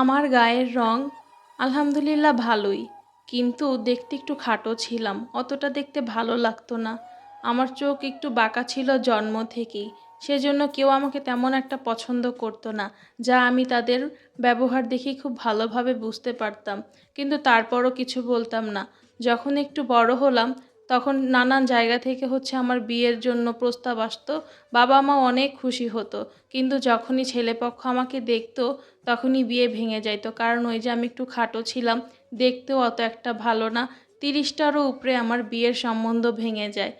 আমার গায়ের রং আলহামদুলিল্লাহ ভালোই, কিন্তু দেখতে একটু খাটো ছিলাম, অতটা দেখতে ভালো লাগতো না। আমার চোখ একটু বাঁকা ছিল জন্ম থেকেই, সেজন্য কেউ আমাকে তেমন একটা পছন্দ করতো না, যা আমি তাদের ব্যবহার দেখে খুব ভালোভাবে বুঝতে পারতাম, কিন্তু তারপরও কিছু বলতাম না। যখন একটু বড় হলাম তখন নানান জায়গা থেকে হচ্ছে আমার বিয়ের জন্য প্রস্তাব আসতো। বাবা মা অনেক খুশি হতো, কিন্তু যখনই ছেলেপক্ষ আমাকে দেখতো, তখনই বিয়ে ভেঙে যাইতো। কারণ ওই যে আমি একটু খাটো ছিলাম, দেখতেও অত একটা ভালো না। তিরিশটারও উপরে আমার বিয়ের সম্বন্ধ ভেঙে যায়।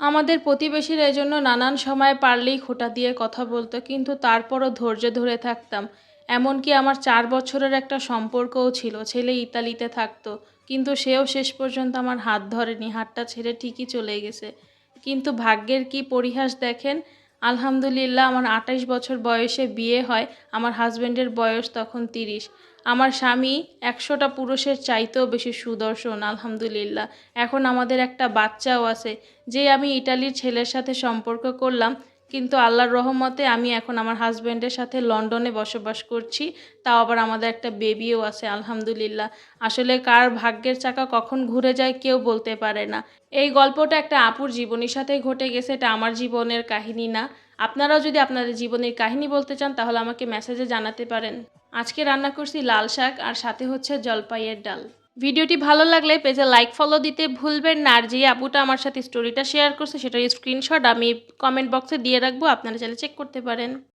আমাদের প্রতিবেশীরা এজন্য নানান সময় পারলেই খোঁটা দিয়ে কথা বলতো, কিন্তু তারপরও ধৈর্য ধরে থাকতাম। এমনকি আমার চার বছরের একটা সম্পর্কও ছিল, ছেলে ইতালিতে থাকতো, কিন্তু সেও শেষ পর্যন্ত আমার হাত ধরেনি, হাতটা ছেড়ে ঠিকই চলে গেছে। কিন্তু ভাগ্যের কি পরিহাস দেখেন? আলহামদুলিল্লাহ, আমার আঠাইশ বছর বয়সে বিয়ে হয়, আমার হাজব্যান্ডের বয়স তখন তিরিশ। আমার স্বামী একশোটা পুরুষের চাইতেও বেশি সুদর্শন, আলহামদুলিল্লাহ। এখন আমাদের একটা বাচ্চাও আছে, যে আমি ইটালির ছেলের সাথে সম্পর্ক করলাম কিন্তু আল্লাহর রহমতে আমি এখন আমার হাজব্যান্ডের সাথে লন্ডনে বসবাস করছি। তাও আবার আমাদের একটা বেবিও আছে, আলহামদুলিল্লাহ। আসলে কার ভাগ্যের চাকা কখন ঘুরে যায় কেউ বলতে পারে না। এই গল্পটা একটা আপুর জীবনীর সাথে ঘটে গেছে, এটা আমার জীবনের কাহিনী না। আপনারাও যদি আপনাদের জীবনের কাহিনী বলতে চান, তাহলে আমাকে মেসেজে জানাতে পারেন। আজকে রান্না করছি লাল শাক, আর সাথে হচ্ছে জলপাইয়ের ডাল। ভিডিওটি ভালো লাগলে পেজে লাইক ফলো দিতে ভুলবেন না। আর যে আপুটা আমার সাথে স্টোরিটা শেয়ার করছে, সেটার স্ক্রিনশট আমি কমেন্ট বক্সে দিয়ে রাখব, আপনারা চাইলে চেক করতে পারেন।